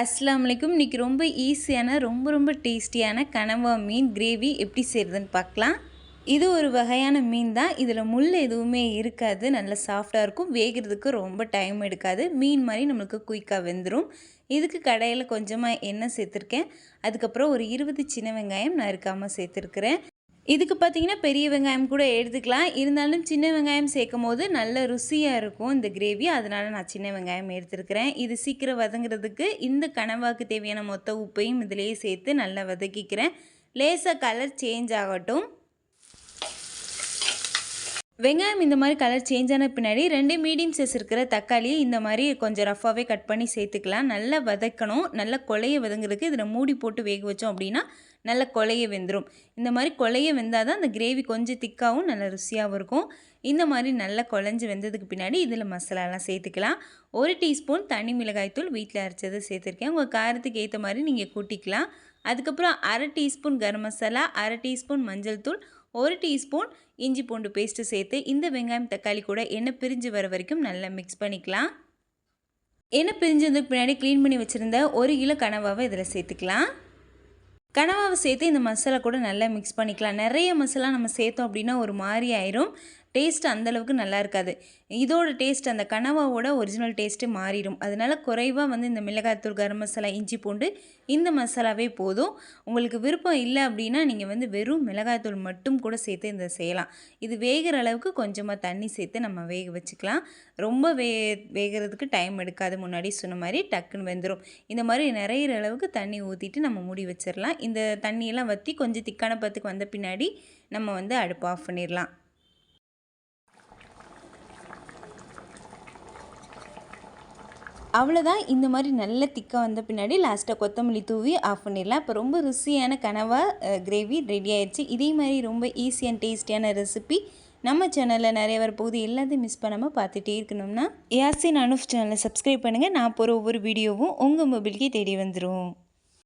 அஸ்லாம் வலைக்கும் இன்றைக்கி ரொம்ப ஈஸியான ரொம்ப ரொம்ப டேஸ்டியான கனவா மீன் கிரேவி எப்படி செய்கிறதுன்னு பார்க்கலாம். இது ஒரு வகையான மீன் தான். இதில் முள் எதுவுமே இருக்காது. நல்லா சாஃப்டாக இருக்கும். வேகிறதுக்கு ரொம்ப டைம் எடுக்காது. மீன் மாதிரி நம்மளுக்கு குயிக்காக வெந்துடும் இதுக்கு கடையில் கொஞ்சமாக எண்ணெய் சேர்த்துருக்கேன். அதுக்கப்புறம் ஒரு இருபது சின்ன வெங்காயம் நான் இருக்காமல் சேர்த்துருக்குறேன். இதுக்கு பார்த்தீங்கன்னா பெரிய வெங்காயம் கூட எடுத்துக்கலாம். இருந்தாலும் சின்ன வெங்காயம் சேர்க்கும் போது நல்ல ருசியாக இருக்கும் இந்த கிரேவி அதனால் நான் சின்ன வெங்காயம் எடுத்துருக்கிறேன். இது சீக்கிரம் வதங்குறதுக்கு இந்த கனவாக்கு தேவையான மொத்த உப்பையும் இதிலேயே சேர்த்து நல்லா வதக்கிக்கிறேன். லேசாக கலர் சேஞ்ச் ஆகட்டும். வெங்காயம் இந்த மாதிரி கலர் சேஞ்ச் ஆன பின்னாடி ரெண்டு மீடியம் சைஸ் இருக்கிற தக்காளியை இந்த மாதிரி கொஞ்சம் ரஃபாகவே கட் பண்ணி சேர்த்துக்கலாம். நல்லா வதக்கணும். நல்லா கொலைய வதங்குறதுக்கு இதில் மூடி போட்டு வேக வச்சோம் அப்படின்னா நல்லா கொலைய வெந்துடும் இந்த மாதிரி கொலைய வெந்தால் தான் அந்த கிரேவி கொஞ்சம் திக்காகவும் நல்லா ருசியாகவும் இருக்கும். இந்த மாதிரி நல்லா குழஞ்சி வெந்ததுக்கு பின்னாடி இதில் மசாலாலாம் சேர்த்துக்கலாம். ஒரு டீஸ்பூன் தனி மிளகாய்த்தூள் வீட்டில் அரைச்சதை சேர்த்துருக்கேன். உங்கள் காரத்துக்கு ஏற்ற மாதிரி நீங்கள் கூட்டிக்கலாம். அதுக்கப்புறம் அரை டீஸ்பூன் கரம் மசாலா அரை டீஸ்பூன் மஞ்சள் தூள் ஒரு டீஸ்பூன் இஞ்சி பூண்டு பேஸ்ட்டு சேர்த்து இந்த வெங்காயம் தக்காளி கூட எண்ணெய் பிரிஞ்சு வர வரைக்கும் நல்லா மிக்ஸ் பண்ணிக்கலாம். எண்ணெய் பிரிஞ்சதுக்கு பின்னாடி க்ளீன் பண்ணி வச்சுருந்த ஒரு கிலோ கனவாவை இதில் சேர்த்துக்கலாம். கனவாவை சேர்த்து இந்த மசாலா கூட நல்லா மிக்ஸ் பண்ணிக்கலாம். நிறைய மசாலா நம்ம சேர்த்தோம் அப்படின்னா ஒரு மாதிரி ஆயிரும். டேஸ்ட் அந்தளவுக்கு நல்லா இருக்காது இதோட டேஸ்ட் அந்த கனவாவோட ஒரிஜினல் டேஸ்ட்டு மாறிடும். அதனால் குறைவாக வந்து இந்த மிளகாய்த்தூள் கரம் மசாலா இஞ்சி பூண்டு இந்த மசாலாவே போதும். உங்களுக்கு விருப்பம் இல்லை அப்படின்னா நீங்கள் வந்து வெறும் மிளகாய்த்தூள் மட்டும் கூட சேர்த்து இந்த செய்யலாம். இது வேகிற அளவுக்கு கொஞ்சமாக தண்ணி சேர்த்து நம்ம வேக வச்சுக்கலாம். ரொம்ப வே வேகிறதுக்கு டைம் எடுக்காது. முன்னாடி சொன்ன மாதிரி டக்குன்னு வெந்துடும் இந்த மாதிரி நிறையிற அளவுக்கு தண்ணி ஊற்றிட்டு நம்ம மூடி வச்சிடலாம் இந்த தண்ணியெல்லாம் வற்றி கொஞ்சம் திக்கான பத்துக்கு வந்த பின்னாடி நம்ம வந்து அடுப்பு ஆஃப் பண்ணிடலாம் அவ்வளோதான் இந்த மாதிரி நல்ல திக்காக வந்த பின்னாடி லாஸ்ட்டாக கொத்தமல்லி தூவி ஆஃப் பண்ணிடலாம். இப்போ ரொம்ப ருசியான கனவாக கிரேவி ரெடி ஆயிடுச்சு. இதே மாதிரி ரொம்ப ஈஸி அண்ட் டேஸ்டியான ரெசிபி நம்ம சேனலில் நிறைய வரப்போகுது எல்லாத்தையும் மிஸ் பண்ணாமல் பார்த்துட்டே இருக்கணும்னா யாசின் அனுஃப் சேனலை சப்ஸ்கிரைப் பண்ணுங்கள் நான் போகிற ஒவ்வொரு வீடியோவும் உங்கள் மொபைலுக்கே தேடி வந்துடும்